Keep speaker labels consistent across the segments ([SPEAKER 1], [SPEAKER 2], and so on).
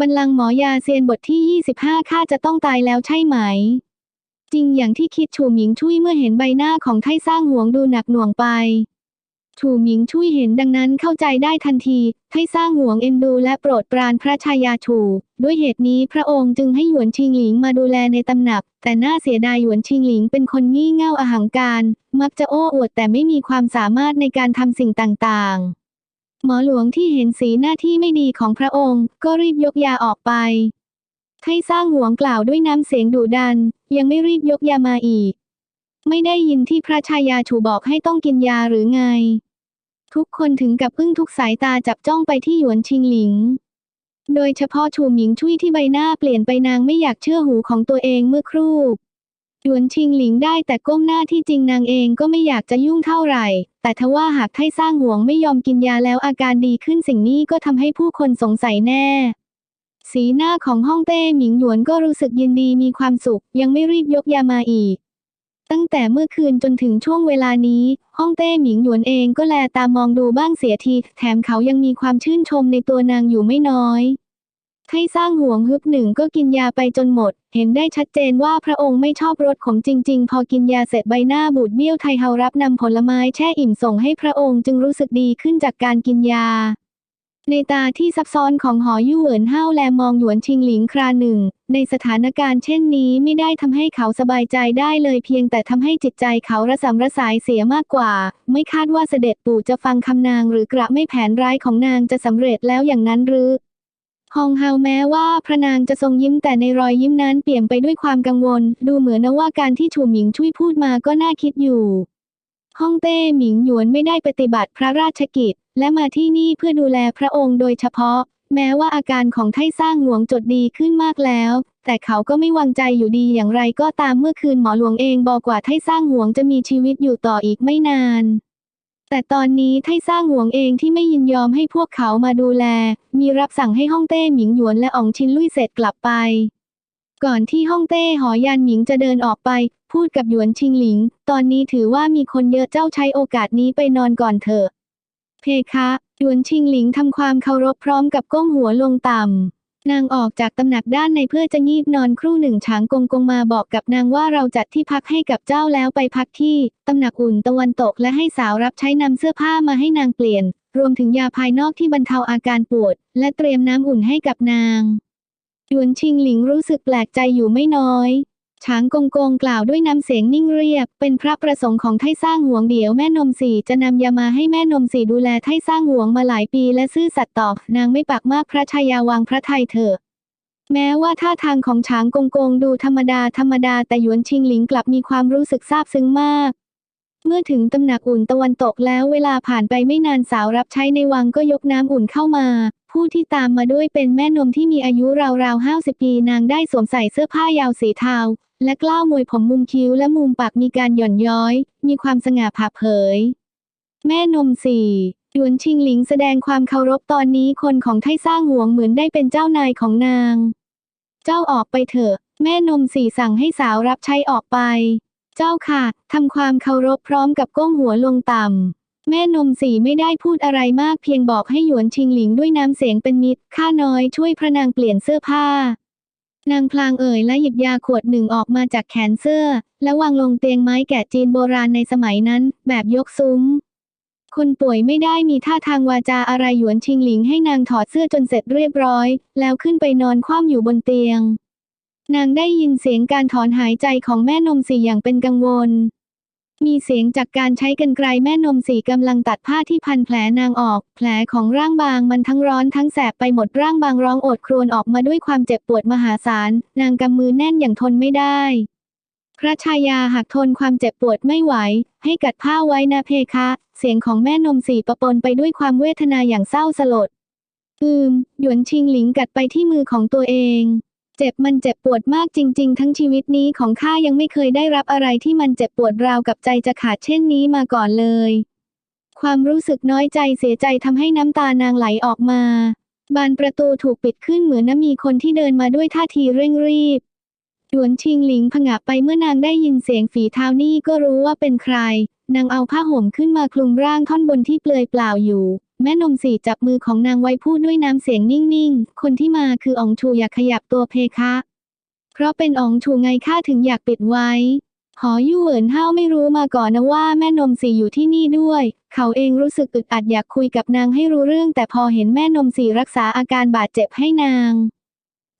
[SPEAKER 1] บัลลังก์หมอยาเซียนบทที่ 25 ข้าจะต้องตายแล้วใช่ไหม จริงอย่างที่คิดฉูหมิงชุยเมื่อเห็นใบหน้าของไทสร้างหวงดูหนักหน่วงไปฉูหมิงชุยเห็นดังนั้นเข้าใจได้ทันที ไทสร้างหวงเอ็นดูและโปรดปรานพระชายาฉูด้วยเหตุนี้พระองค์จึงให้หยวนชิงหลิงมาดูแลในตำหนัก แต่น่าเสียดายหยวนชิงหลิงเป็นคนงี่เง่าอาหังการ มักจะโอ้อวดแต่ไม่มีความสามารถในการทำสิ่งต่างๆ หมอหลวงที่เห็นสีหน้าที่ไม่ดีของพระองค์ ก็รีบยกยาออกไป ให้สร้างหวงกล่าวด้วยน้ำเสียงดุดัน ยังไม่รีบยกยามาอีก ไม่ได้ยินที่พระชายาฉูบอกให้ต้องกินยาหรือไง ทุกคนถึงกับพึ่งทุกสายตาจับจ้องไปที่หยวนชิงหลิง โดยเฉพาะฉูหมิงชุยที่ใบหน้าเปลี่ยนไปนางไม่อยากเชื่อหูของตัวเองเมื่อครู่ หยวนชิงหลิงได้แต่ก้มหน้าที่จริงนางเองก็ไม่อยากจะยุ่งเท่าไหร่ แต่ทว่าหากไทสร้างห่วงไม่ยอมกินยาแล้วอาการดีขึ้นสิ่งนี้ก็ทำให้ผู้คนสงสัยแน่ สีหน้าของฮ่องเต้หมิงหยวนก็รู้สึกยินดีมีความสุข ยังไม่รีบยกยามาอีก ตั้งแต่เมื่อคืนจนถึงช่วงเวลานี้ฮ่องเต้หมิงหยวนเองก็แลตามองดูบ้างเสียที แถมเขายังมีความชื่นชมในตัวนางอยู่ไม่น้อยให้สร้างห่วงฮึบหนึ่งก็กินยาไปจนหมด เห็นได้ชัดเจนว่าพระองค์ไม่ชอบรสขมจริง ๆ พอกินยาเสร็จใบหน้าบูดเบี้ยวไทเฮารับนำผลไม้แช่อิ่มส่งให้พระองค์จึงรู้สึกดีขึ้นจากการกินยา ในตาที่ซับซ้อนของหอยู่เหวินห้าวแลมองหยวนชิงหลิงคราหนึ่ง ในสถานการณ์เช่นนี้ไม่ได้ทำให้เขาสบายใจได้เลยเพียงแต่ทำให้จิตใจเขาระสำระสายเสียมากกว่า ไม่คาดว่าเสด็จปู่จะฟังคำนางหรือกระไม่แผนร้ายของนางจะสำเร็จแล้วอย่างนั้นหรือ ฮองเฮาแม้ว่าพระนางจะทรงยิ้มแต่ในรอยยิ้มนั้นเปี่ยมไปด้วยความกังวล ดูเหมือนนะว่าการที่ฉูหมิงช่วยพูดมาก็น่าคิดอยู่ฮ่องเต้หมิงหยวนไม่ได้ปฏิบัติพระราชกิจ และมาที่นี่เพื่อดูแลพระองค์โดยเฉพาะ แม้ว่าอาการของไท่สร้างหลวงจดดีขึ้นมากแล้ว แต่เขาก็ไม่วางใจอยู่ดีอย่างไรก็ตามเมื่อคืนหมอหลวงเองบอกว่าไท่สร้างหวงจะมีชีวิตอยู่ต่ออีกไม่นาน แต่ตอนนี้ไทสร้างหวงเองที่ไม่ยินยอมให้พวกเขามาดูแล มีรับสั่งให้ฮ่องเต้หมิงหยวนและอองชินลุยเสร็จกลับไป ก่อนที่ฮ่องเต้หอยันหมิงจะเดินออกไป พูดกับหยวนชิงหลิง ตอนนี้ถือว่ามีคนเยอะเจ้าใช้โอกาสนี้ไปนอนก่อนเถอะ เพคะหยวนชิงหลิงทำความเคารพพร้อมกับก้มหัวลงต่ำ นางออกจากตำหนักด้านในเพื่อจะงีบนอนครู่หนึ่งช้างกงกงมาบอกกับนางว่าเราจัดที่พักให้กับเจ้าแล้วไปพักที่ตำหนักอุ่นตะวันตกและให้สาวรับใช้นำเสื้อผ้ามาให้นางเปลี่ยน รวมถึงยาภายนอกที่บรรเทาอาการปวด และเตรียมน้ำอุ่นให้กับนางหยวนชิงหลิงรู้สึกแปลกใจอยู่ไม่น้อย ช้างกงกงกล่าวด้วยน้ำเสียงนิ่งเรียบ เป็นพระประสงค์ของไทสร้างหวงเดี๋ยวแม่นมสีจะนำยามาให้แม่นมสีดูแลไทสร้างหวงมาหลายปีและซื่อสัตย์ต่อนางไม่ปักมากพระชายาวางพระไทยเถอะแม้ว่าท่าทางของช้างกงกงดูธรรมดาธรรมดาแต่หยวนชิงหลิงกลับมีความรู้สึกซาบซึ้งมาก เมื่อถึงตำหนักอุ่นตะวันตกแล้วเวลาผ่านไปไม่นานสาวรับใช้ในวังก็ยกน้ำอุ่นเข้ามา ผู้ที่ตามมาด้วยเป็นแม่นมที่มีอายุราวๆห้าสิบปีนางได้สวมใส่เสื้อผ้ายาวสีเทา และกล้าวมวยผมมุมคิ้วและมุมปากมีการหย่อนย้อย มีความสง่าผ่าเผย แม่นมสี่หยวนชิงหลิงแสดงความเคารพตอนนี้คนของไทสร้างหวงเหมือนได้เป็นเจ้านายของนาง เจ้าออกไปเถอะ แม่นมสี่สั่งให้สาวรับใช้ออกไป เจ้าค่ะทำความเคารพพร้อมกับก้มหัวลงต่ำแม่นมสีไม่ได้พูดอะไรมากเพียงบอกให้หยวนชิงหลิงด้วยน้ำเสียงเป็นมิตร ข้าน้อยช่วยพระนางเปลี่ยนเสื้อผ้า นางพลางเอ่ยและหยิบยาขวดหนึ่งออกมาจากแขนเสื้อ และวางลงเตียงไม้แกะจีนโบราณในสมัยนั้น แบบยกซุ้มคนป่วยไม่ได้มีท่าทางวาจาอะไรหยวนชิงหลิงให้นางถอดเสื้อจนเสร็จเรียบร้อย แล้วขึ้นไปนอนคว่ำอยู่บนเตียง นางได้ยินเสียงการถอนหายใจของแม่นมสีอย่างเป็นกังวล มีเสียงจากการใช้กรรไกรแม่นมสีกำลังตัดผ้าที่พันแผลนางออก แผลของร่างบางมันทั้งร้อนทั้งแสบไปหมดร่างบางร้องโอดครวญออกมาด้วยความเจ็บปวดมหาศาล นางกำมือแน่นอย่างทนไม่ได้ พระชายาหากทนความเจ็บปวดไม่ไหว ให้กัดผ้าไว้นะเพคะ เสียงของแม่นมสีประปนไปด้วยความเวทนาอย่างเศร้าสลด อืม หยวนชิงหลิงกัดไปที่มือของตัวเอง เจ็บมันเจ็บปวดมากจริง ๆ ทั้งชีวิตนี้ของข้ายังไม่เคยได้รับอะไรที่มันเจ็บปวดราวกับใจจะขาดเช่นนี้มาก่อนเลย ความรู้สึกน้อยใจเสียใจทำให้น้ำตานางไหลออกมา บานประตูถูกปิดขึ้นเหมือนน้ำมีคนที่เดินมาด้วยท่าทีเร่งรีบ หยวนชิงหลิงผงะไปเมื่อนางได้ยินเสียงฝีเท้านี่ก็รู้ว่าเป็นใคร นางเอาผ้าห่มขึ้นมาคลุมร่างท่อนบนที่เปลือยเปล่าอยู่ แม่นมสีจับมือของนางไว้พูดด้วยน้ำเสียงนิ่งๆ คนที่มาคืออองชูอยากขยับตัวเพคะ เพราะเป็นอองชูไงข้าถึงอยากปิดไว้ หอยู่เหวินเฮาไม่รู้มาก่อนนะว่าแม่นมสีอยู่ที่นี่ด้วย เขาเองรู้สึกอึดอัดอยากคุยกับนางให้รู้เรื่อง แต่พอเห็นแม่นมสีรักษาอาการบาดเจ็บให้นาง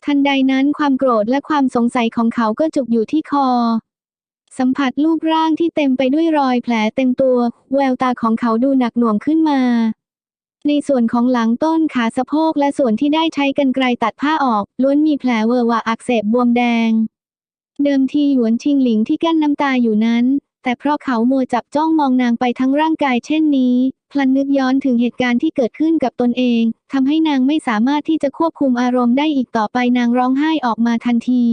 [SPEAKER 1] ทันใดนั้นความโกรธและความสงสัยของเขาก็จุกอยู่ที่คอ สัมผัสรูปร่างที่เต็มไปด้วยรอยแผลเต็มตัว แววตาของเขาดูหนักหน่วงขึ้นมา ในส่วนของหลังต้นขาสะโพกและส่วนที่ได้ใช้กรรไกรตัดผ้าออก ล้วนมีแผลเวอะหวะอักเสบบวมแดง เดิมทีหยวนชิงหลิงที่กั้นน้ำตาอยู่นั้น แต่เพราะเขามัวจับจ้องมองนางไปทั้งร่างกายเช่นนี้ พลันนึกย้อนถึงเหตุการณ์ที่เกิดขึ้นกับตนเองทำให้นางไม่สามารถที่จะควบคุมอารมณ์ได้อีกต่อไปนางร้องไห้ออกมาทันที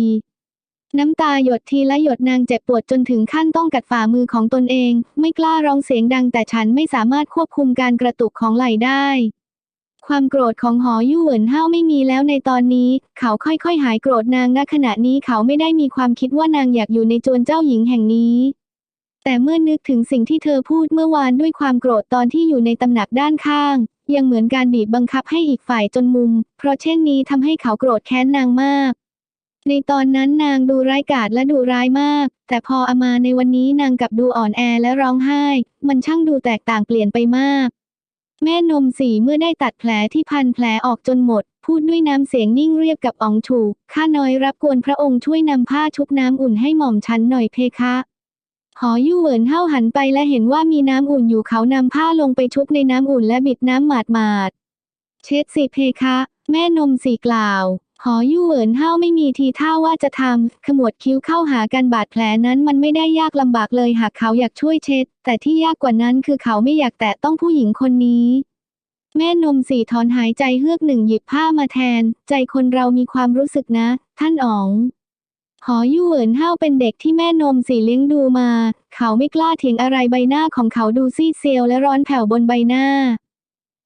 [SPEAKER 1] น้ำตาหยดทีละหยดนางเจ็บปวดจนถึงขั้นต้องกัดฝ่ามือของตนเอง ไม่กล้าร้องเสียงดังแต่ฉันไม่สามารถควบคุมการกระตุกของไหล่ได้ ความโกรธของหอยู่เหวินเฮาไม่มีแล้วในตอนนี้ เขาค่อยๆ หายโกรธนางณขณะนี้เขาไม่ได้มีความคิดว่านางอยากอยู่ในจวนเจ้าหญิงแห่งนี้ แต่เมื่อนึกถึงสิ่งที่เธอพูดเมื่อวานด้วยความโกรธตอนที่อยู่ในตำหนักด้านข้าง ยังเหมือนการบีบบังคับให้อีกฝ่ายจนมุม เพราะเช่นนี้ทำให้เขาโกรธแค้นนางมาก ในตอนนั้นนางดูร้ายกาจและดูร้ายมาก แต่พอเอามาในวันนี้นางกลับดูอ่อนแอและร้องไห้ มันช่างดูแตกต่างเปลี่ยนไปมาก แม่นมสีเมื่อได้ตัดแผลที่พันแผลออกจนหมด พูดด้วยน้ำเสียงนิ่งเรียบกับอองถูก ข้าน้อยรับกวนพระองค์ช่วยนำผ้าชุบน้ำอุ่นให้หม่อมฉันหน่อยเพคะหอยู่เหวินเฮาหันไปและเห็นว่ามีน้ำอุ่นอยู่เขานำผ้าลงไปชุบในน้ำอุ่นและบิดน้ำหมาดหมาดๆเช็ดสิเพคะ แม่นมสีกล่าว หอยู่เหวินเฮาไม่มีทีท่าว่าจะทำ ขมวดคิ้วเข้าหากันบาดแผลนั้นมันไม่ได้ยากลำบากเลยหากเขาอยากช่วยเช็ด แต่ที่ยากกว่านั้นคือเขาไม่อยากแตะต้องผู้หญิงคนนี้ แม่นมสีถอนหายใจเฮือกหนึ่งหยิบผ้ามาแทน ใจคนเรามีความรู้สึกนะ ท่านอ๋อง หอยู่เหวินเฮาเป็นเด็กที่แม่นมสีเลี้ยงดูมา เขาไม่กล้าเถียงอะไรใบหน้าของเขาดูซีดเซียวและร้อนแผ่วบนใบหน้า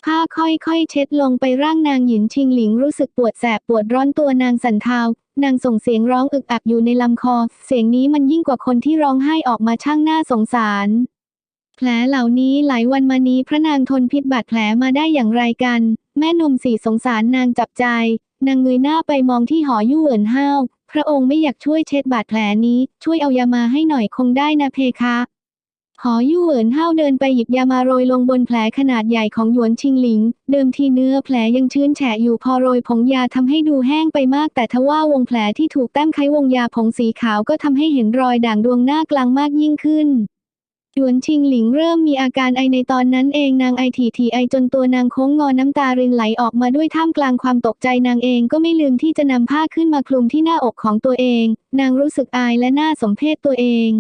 [SPEAKER 1] ผ้าค่อยๆ เช็ดลงไปร่างนางหยินชิงหลิงรู้สึกปวดแสบปวดร้อนตัวนางสันเทานางส่งเสียงร้องอึกอักอยู่ในลำคอ เสียงนี้มันยิ่งกว่าคนที่ร้องไห้ออกมาช่างน่าสงสาร แผลเหล่านี้หลายวันมานี้พระนางทนพิษบาดแผลมาได้อย่างไรกัน แม่นมสีสงสารนางจับใจ นางเงยหน้าไปมองที่หอยู่เหวินเฮาวพระองค์ไม่อยากช่วยเช็ดบาดแผลนี้ ช่วยเอายามาให้หน่อยคงได้นะเพคะ หอยู่เหวินเฮาเดินไปหยิบยามาโรยลงบนแผลขนาดใหญ่ของหยวนชิงหลิง เดิมทีเนื้อแผลยังชื้นแฉะอยู่พอโรยผงยาทำให้ดูแห้งไปมาก แต่ทว่าวงแผลที่ถูกแต้มไขวงยาผงสีขาวก็ทำให้เห็นรอยด่างดวงหน้ากลางมากยิ่งขึ้นหยวนชิงหลิงเริ่มมีอาการไอในตอนนั้นเองนางไอทีทีไอจนตัวนางโค้งงอน้ำตารินไหลออกมาด้วยท่ามกลางความตกใจนางเองก็ไม่ลืมที่จะนำผ้าขึ้นมาคลุมที่หน้าอกของตัวเอง นางรู้สึกอายและน่าสมเพชตัวเอง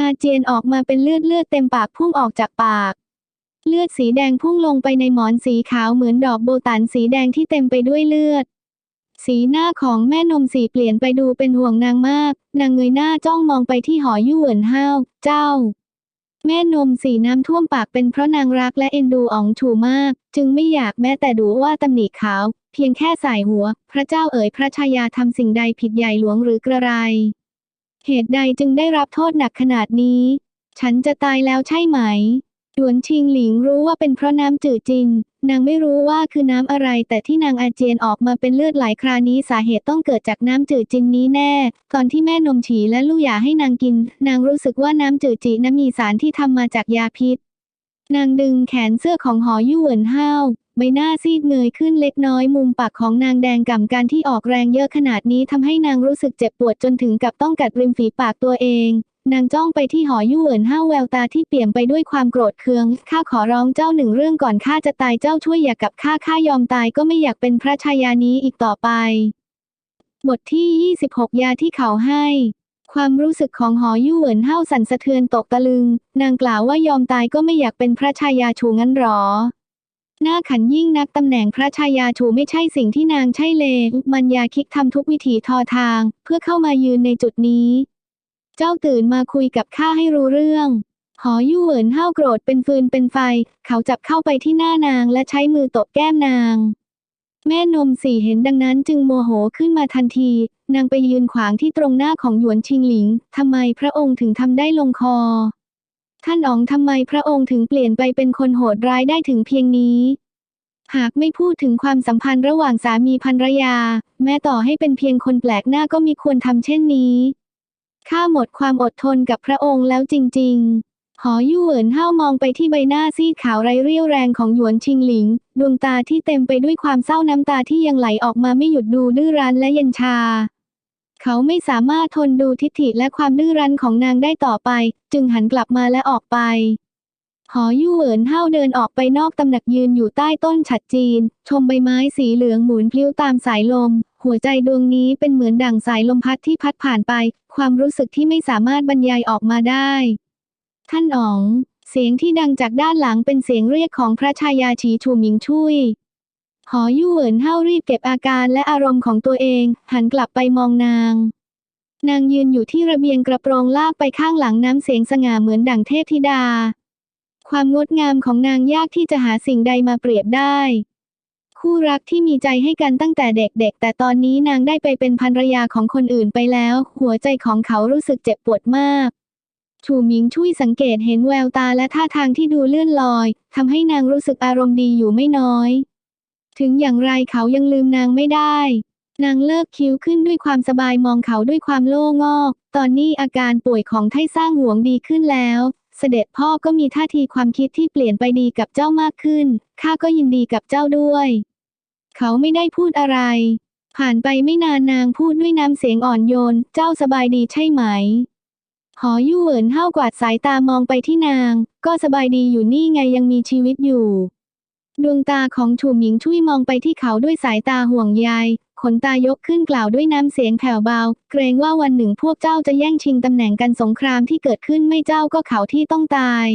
[SPEAKER 1] อาเจียนออกมาเป็นเลือดเลือดเต็มปากพุ่งออกจากปาก เลือดสีแดงพุ่งลงไปในหมอนสีขาวเหมือนดอกโบตันสีแดงที่เต็มไปด้วยเลือด สีหน้าของแม่นมสีเปลี่ยนไปดูเป็นห่วงนางมาก นางเงยหน้าจ้องมองไปที่หอยู่เหวินห้าว เจ้า แม่นมสีน้ำท่วมปากเป็นเพราะนางรักและเอ็นดูอ๋องถูมาก จึงไม่อยากแม้แต่ดูว่าตำหนิเขาเพียงแค่สายหัว พระเจ้าเอ๋ยพระชายาทำสิ่งใดผิดใหญ่หลวงหรือกระไร เหตุใดจึงได้รับโทษหนักขนาดนี้ ฉันจะตายแล้วใช่ไหมหยวนชิงหลิงรู้ว่าเป็นเพราะน้ำจืดจริง นางไม่รู้ว่าคือน้ำอะไร แต่ที่นางอาเจียนออกมาเป็นเลือดไหลครานี้สาเหตุต้องเกิดจากน้ำจืดจริงนี้แน่ ตอนที่แม่นมฉีและลูกยาให้นางกิน นางรู้สึกว่าน้ำจืดจีนั้นมีสารที่ทำมาจากยาพิษ นางดึงแขนเสื้อของหอยู่เหวินห้าว ใบหน้าซีดเงยขึ้นเล็กน้อยมุมปากของนางแดงก่ำการที่ออกแรงเยอะขนาดนี้ทำให้นางรู้สึกเจ็บปวดจนถึงกับต้องกัดริมฝีปากตัวเอง นางจ้องไปที่หอยู่เหวินห้าวแววตาที่เปลี่ยมไปด้วยความโกรธเคือง ข้าขอร้องเจ้าหนึ่งเรื่องก่อนข้าจะตายเจ้าช่วยอย่ากับข้าข้ายอมตายก็ไม่อยากเป็นพระชายานี้อีกต่อไป บทที่ 26 ยาที่เขาให้ความรู้สึกของหอยู่เหวินห้าสั่นสะเทือนตกตะลึง นางกล่าวว่ายอมตายก็ไม่อยากเป็นพระชายาชูงั้นหรอ หน้าขันยิ่งนักตำแหน่งพระชายาชูไม่ใช่สิ่งที่นางใช่เลมันยาคิดทำทุกวิถีทอทาง เพื่อเข้ามายืนในจุดนี้ เจ้าตื่นมาคุยกับข้าให้รู้เรื่อง หอยู่เหวินห้าวโกรธเป็นฟืนเป็นไฟ เขาจับเข้าไปที่หน้านางและใช้มือตบแก้มนาง แม่นมสี่เห็นดังนั้นจึงโมโหขึ้นมาทันที นางไปยืนขวางที่ตรงหน้าของหยวนชิงหลิงทำไมพระองค์ถึงทำได้ลงคอ ท่านอ๋องทำไมพระองค์ถึงเปลี่ยนไปเป็นคนโหดร้ายได้ถึงเพียงนี้ หากไม่พูดถึงความสัมพันธ์ระหว่างสามีภรรยา แม้ต่อให้เป็นเพียงคนแปลกหน้าก็มีควรทำเช่นนี้ ข้าหมดความอดทนกับพระองค์แล้วจริง ๆหอยู่เหวินเฮามองไปที่ใบหน้าซีดขาวไร้เรี่ยวแรงของหยวนชิงหลิง ดวงตาที่เต็มไปด้วยความเศร้าน้ำตาที่ยังไหลออกมาไม่หยุดดูดื้อรั้นและเย็นชา เขาไม่สามารถทนดูทิฐิและความดื้อรั้นของนางได้ต่อไป จึงหันกลับมาและออกไป หอยู่เหวินเฮาเดินออกไปนอกตำหนักยืนอยู่ใต้ต้นฉัดจีน ชมใบไม้สีเหลืองหมุนพลิ้วตามสายลม หัวใจดวงนี้เป็นเหมือนดั่งสายลมพัดที่พัดผ่านไป ความรู้สึกที่ไม่สามารถบรรยายออกมาได้ ท่านอ๋อง เสียงที่ดังจากด้านหลังเป็นเสียงเรียกของพระชายาฉีชูหมิงชุย หอยู่เหวินเฮารีบเก็บอาการและอารมณ์ของตัวเอง หันกลับไปมองนาง นางยืนอยู่ที่ระเบียงกระโปรงลากไปข้างหลังน้ำเสียงสง่าเหมือนดั่งเทพธิดา ความงดงามของนางยากที่จะหาสิ่งใดมาเปรียบได้ คู่รักที่มีใจให้กันตั้งแต่เด็กๆ แต่ตอนนี้นางได้ไปเป็นภรรยาของคนอื่นไปแล้ว หัวใจของเขารู้สึกเจ็บปวดมากชูหมิงช่วยสังเกตเห็นแววตาและท่าทางที่ดูเลื่อนลอยทำให้นางรู้สึกอารมณ์ดีอยู่ไม่น้อย ถึงอย่างไรเขายังลืมนางไม่ได้ นางเลิกคิ้วขึ้นด้วยความสบายมองเขาด้วยความโล่งอก ตอนนี้อาการป่วยของไท่สร้างหวงดีขึ้นแล้ว เสด็จพ่อก็มีท่าทีความคิดที่เปลี่ยนไปดีกับเจ้ามากขึ้น ข้าก็ยินดีกับเจ้าด้วย เขาไม่ได้พูดอะไร ผ่านไปไม่นานนางพูดด้วยน้ำเสียงอ่อนโยน เจ้าสบายดีใช่ไหมหอยู่เหวินเฮากวาดสายตามองไปที่นาง ก็สบายดีอยู่นี่ไงยังมีชีวิตอยู่ ดวงตาของชูหมิงช่วยมองไปที่เขาด้วยสายตาห่วงใยขนตายกขึ้นกล่าวด้วยน้ำเสียงแผ่วเบา เกรงว่าวันหนึ่งพวกเจ้าจะแย่งชิงตำแหน่งกันสงครามที่เกิดขึ้นไม่เจ้าก็เขาที่ต้องตาย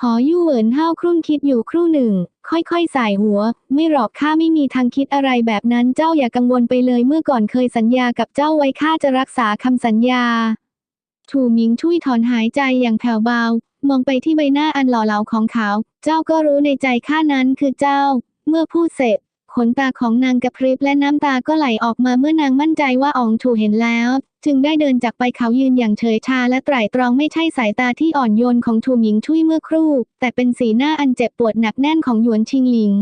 [SPEAKER 1] หอยู่เหวินเฮาครุ่นคิดอยู่ครู่หนึ่ง ค่อยๆ สายหัว ไม่หรอกข้าไม่มีทางคิดอะไรแบบนั้นเจ้าอย่ากังวลไปเลยเมื่อก่อนเคยสัญญากับเจ้าไว้ข้าจะรักษาคำสัญญาชูหมิงช่วยถอนหายใจอย่างแผ่วเบา มองไปที่ใบหน้าอันหล่อเหลาของเขา เจ้าก็รู้ในใจข้านั้นคือเจ้า เมื่อพูดเสร็จ ขนตาของนางกระพริบและน้ำตาก็ไหลออกมาเมื่อนางมั่นใจว่าอองถูเห็นแล้ว จึงได้เดินจากไปเขายืนอย่างเฉยชาและไตร่ตรองไม่ใช่สายตาที่อ่อนโยนของชูหมิงช่วยเมื่อครู่ แต่เป็นสีหน้าอันเจ็บปวดหนักแน่นของหยวนชิงหลิง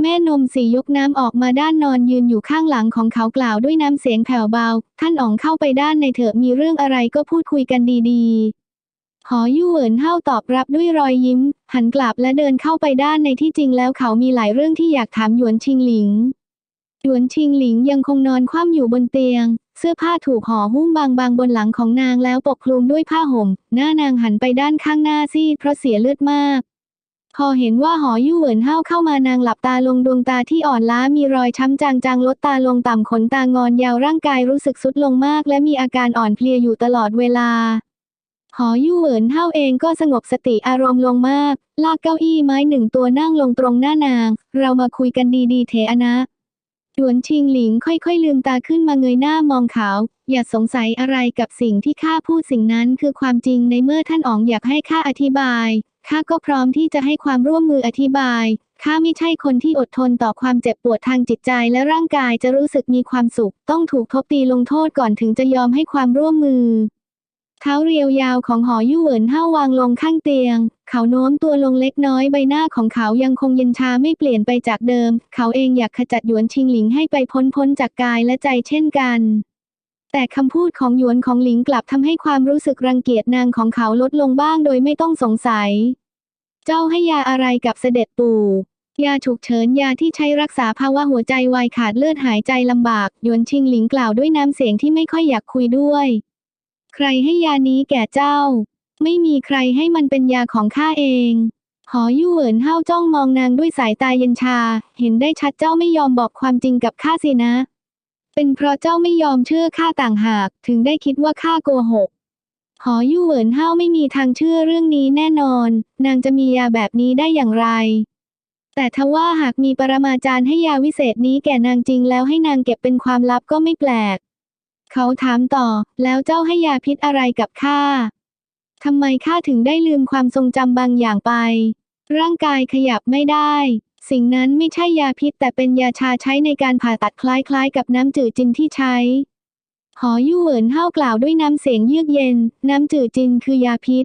[SPEAKER 1] แม่นมสียกน้ำออกมาด้านนอนยืนอยู่ข้างหลังของเขากล่าวด้วยน้ำเสียงแผ่วเบา ท่านอ๋องเข้าไปด้านในเถอะมีเรื่องอะไรก็พูดคุยกันดีๆ หอยู่เหวินเฮาตอบรับด้วยรอยยิ้ม หันกลับและเดินเข้าไปด้านในที่จริงแล้วเขามีหลายเรื่องที่อยากถามหยวนชิงหลิง หยวนชิงหลิงยังคงนอนคว่ำอยู่บนเตียง เสื้อผ้าถูกห่อหุ้มบางๆบนหลังของนางแล้วปกคลุมด้วยผ้าห่ม หน้านางหันไปด้านข้างหน้าซีดเพราะเสียเลือดมากพอเห็นว่าหอยู่เหวินเฮาเข้ามานางหลับตาลงดวงตาที่อ่อนล้ามีรอยช้ำจางๆลดตาลงต่ำขนตางอนยาวร่างกายรู้สึกสุดลงมาก และมีอาการอ่อนเพลียอยู่ตลอดเวลา หอยู่เหวินเฮาเองก็สงบสติอารมณ์ลงมาก ลากเก้าอี้ไม้หนึ่งตัวนั่งลงตรงหน้านาง เรามาคุยกันดีๆเถอะนะหยวนชิงหลิงค่อยๆลืมตาขึ้นมาเงยหน้ามองเขา อย่าสงสัยอะไรกับสิ่งที่ข้าพูดสิ่งนั้นคือความจริงในเมื่อท่านอ๋องอยากให้ข้าอธิบายข้าก็พร้อมที่จะให้ความร่วมมืออธิบายข้าไม่ใช่คนที่อดทนต่อความเจ็บปวดทางจิตใจและร่างกายจะรู้สึกมีความสุข ต้องถูกทบตีลงโทษก่อนถึงจะยอมให้ความร่วมมือ ท้าเรียวยาวของหอยู่เหวินเห้าวางลงข้างเตียง เขาโน้มตัวลงเล็กน้อยใบหน้าของเขายังคงเย็นชาไม่เปลี่ยนไปจากเดิม เขาเองอยากขจัดหยวนชิงหลิงให้ไปพ้นพ้นจากกายและใจเช่นกัน แต่คำพูดของหยวนของหลิงกลับทำให้ความรู้สึกรังเกียจนางของเขาลดลงบ้างโดยไม่ต้องสงสัย เจ้าให้ยาอะไรกับเสด็จปู่ยาฉุกเฉินยาที่ใช้รักษาภาวะหัวใจวายขาดเลือดหายใจลำบากหยวนชิงหลิงกล่าวด้วยน้ำเสียงที่ไม่ค่อยอยากคุยด้วย ใครให้ยานี้แก่เจ้า ไม่มีใครให้มันเป็นยาของข้าเอง หอยู่เหวินเฮาจ้องมองนางด้วยสายตาเย็นชา เห็นได้ชัดเจ้าไม่ยอมบอกความจริงกับข้าสินะ เป็นเพราะเจ้าไม่ยอมเชื่อข้าต่างหาก ถึงได้คิดว่าข้าโกหกหอยู่เหวินเฮาไม่มีทางเชื่อเรื่องนี้แน่นอน นางจะมียาแบบนี้ได้อย่างไร แต่ทว่าหากมีปรมาจารย์ให้ยาวิเศษนี้แก่นางจริงแล้วให้นางเก็บเป็นความลับก็ไม่แปลก เขาถามต่อ แล้วเจ้าให้ยาพิษอะไรกับข้าทำไมข้าถึงได้ลืมความทรงจำบางอย่างไป ร่างกายขยับไม่ได้ สิ่งนั้นไม่ใช่ยาพิษแต่เป็นยาชาใช้ในการผ่าตัดคล้ายๆ กับน้ำจืดจินที่ใช้ หอยู่เหวินเฮากล่าวด้วยน้ำเสียงเยือกเย็น น้ำจืดจินคือยาพิษ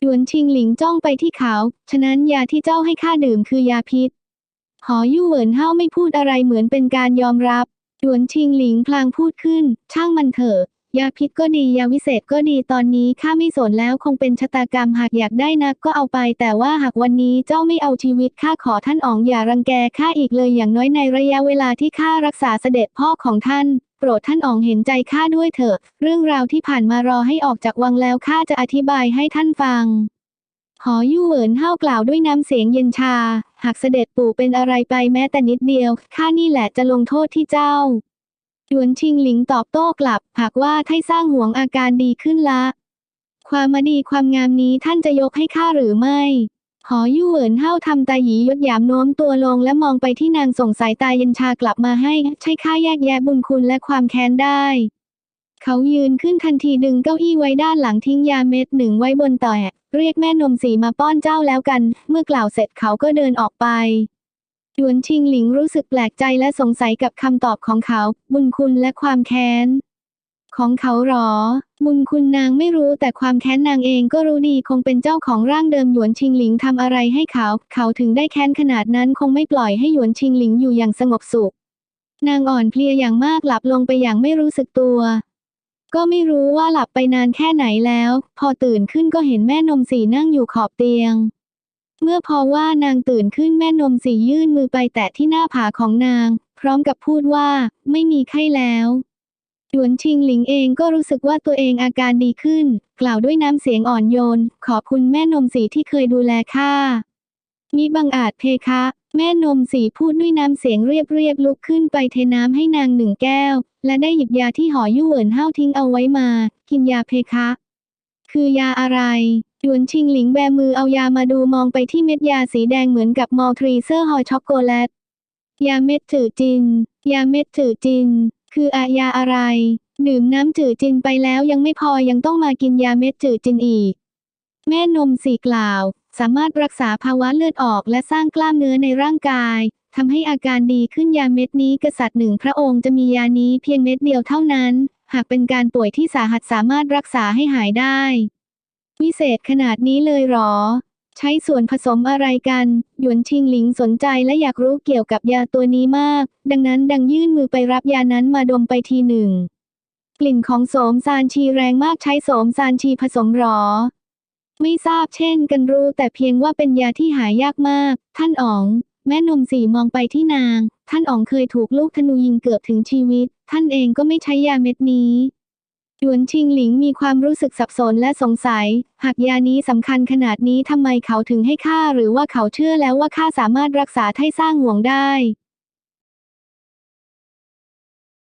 [SPEAKER 1] หยวนชิงหลิงจ้องไปที่เขา ฉะนั้นยาที่เจ้าให้ข้าดื่มคือยาพิษ หอยู่เหวินเฮาไม่พูดอะไรเหมือนเป็นการยอมรับ หยวนชิงหลิงพลางพูดขึ้น ช่างมันเถอะ ยาพิษก็ดียาวิเศษก็ดีตอนนี้ข้าไม่สนแล้วคงเป็นชะตากรรมหากอยากได้นักก็เอาไป แต่ว่าหากวันนี้เจ้าไม่เอาชีวิตข้าขอท่านอ๋องอย่ารังแกข้าอีกเลยอย่างน้อยในระยะเวลาที่ข้ารักษาเสด็จพ่อของท่าน โปรดท่านอ๋องเห็นใจข้าด้วยเถอะ เรื่องราวที่ผ่านมารอให้ออกจากวังแล้วข้าจะอธิบายให้ท่านฟัง หอยู่เหวินเฮากล่าวด้วยน้ำเสียงเย็นชา หากเสด็จปู่เป็นอะไรไปแม้แต่นิดเดียว ข้านี่แหละจะลงโทษที่เจ้าหยวนชิงหลิงตอบโต้กลับ หากว่าไท่สร้างห่วงอาการดีขึ้นละ ความมาดีความงามนี้ท่านจะยกให้ข้าหรือไม่ หอยู่เหวินเฮาทำตาหยียดหยามโน้มตัวลงและมองไปที่นางส่งสายตาเย็นชากลับมาให้ ใช่ข้าแยกแยะบุญคุณและความแค้นได้ เขายืนขึ้นทันทีดึงเก้าอี้ไว้ด้านหลังทิ้งยาเม็ดหนึ่งไว้บนแตะ เรียกแม่นมสีมาป้อนเจ้าแล้วกัน เมื่อกล่าวเสร็จเขาก็เดินออกไปหยวนชิงหลิงรู้สึกแปลกใจและสงสัยกับคำตอบของเขา บุญคุณและความแค้น ของเขาหรอ บุญคุณนางไม่รู้แต่ความแค้นนางเองก็รู้ดีคงเป็นเจ้าของร่างเดิมหยวนชิงหลิงทำอะไรให้เขา เขาถึงได้แค้นขนาดนั้นคงไม่ปล่อยให้หยวนชิงหลิงอยู่อย่างสงบสุข นางอ่อนเพลียอย่างมากหลับลงไปอย่างไม่รู้สึกตัว ก็ไม่รู้ว่าหลับไปนานแค่ไหนแล้ว พอตื่นขึ้นก็เห็นแม่นมสีนั่งอยู่ขอบเตียง เมื่อพอว่านางตื่นขึ้นแม่นมสียื่นมือไปแตะที่หน้าผาของนาง พร้อมกับพูดว่าไม่มีไข้แล้วหยวนชิงหลิงเองก็รู้สึกว่าตัวเองอาการดีขึ้น กล่าวด้วยน้ำเสียงอ่อนโยน ขอบคุณแม่นมสีที่เคยดูแลข้ามิบังอาจเพคะ แม่นมสีพูดด้วยน้ำเสียงเรียบเรียบๆลุกขึ้นไปเทน้ำให้นางหนึ่งแก้ว และได้หยิบยาที่หอยู่เหวินเฮาทิ้งเอาไว้มา กินยาเพคะ คือยาอะไรหยวนชิงหลิงแบมือเอายามาดูมองไปที่เม็ดยาสีแดงเหมือนกับมอลทรีเซอร์ฮอช็อกโกแลต ยาเม็ดจืดจิน ยาเม็ดจืดจิน คืออายาอะไร ดื่มน้ำจืดจินไปแล้วยังไม่พอยังต้องมากินยาเม็ดจืดจินอีก แม่นมสีกล่าว สามารถรักษาภาวะเลือดออกและสร้างกล้ามเนื้อในร่างกายทำให้อาการดีขึ้นยาเม็ดนี้กษัตริย์หนึ่งพระองค์จะมียานี้เพียงเม็ดเดียวเท่านั้น หากเป็นการป่วยที่สาหัสสามารถรักษาให้หายได้ วิเศษขนาดนี้เลยหรอ ใช้ส่วนผสมอะไรกัน หยวนชิงหลิงสนใจและอยากรู้เกี่ยวกับยาตัวนี้มาก ดังนั้นดังยื่นมือไปรับยานั้นมาดมไปทีหนึ่ง กลิ่นของโสมซานชีแรงมากใช้โสมซานชีผสมหรอ ไม่ทราบเช่นกันรู้แต่เพียงว่าเป็นยาที่หายากมาก ท่านอ๋อง แม่นมสีมองไปที่นาง ท่านอ๋องเคยถูกลูกธนูยิงเกือบถึงชีวิต ท่านเองก็ไม่ใช้ยาเม็ดนี้หยวนชิงหลิงมีความรู้สึกสับสนและสงสัย หากยานี้สำคัญขนาดนี้ทำไมเขาถึงให้ข้าหรือว่าเขาเชื่อแล้วว่าข้าสามารถรักษาไท่สร้างห่วงได้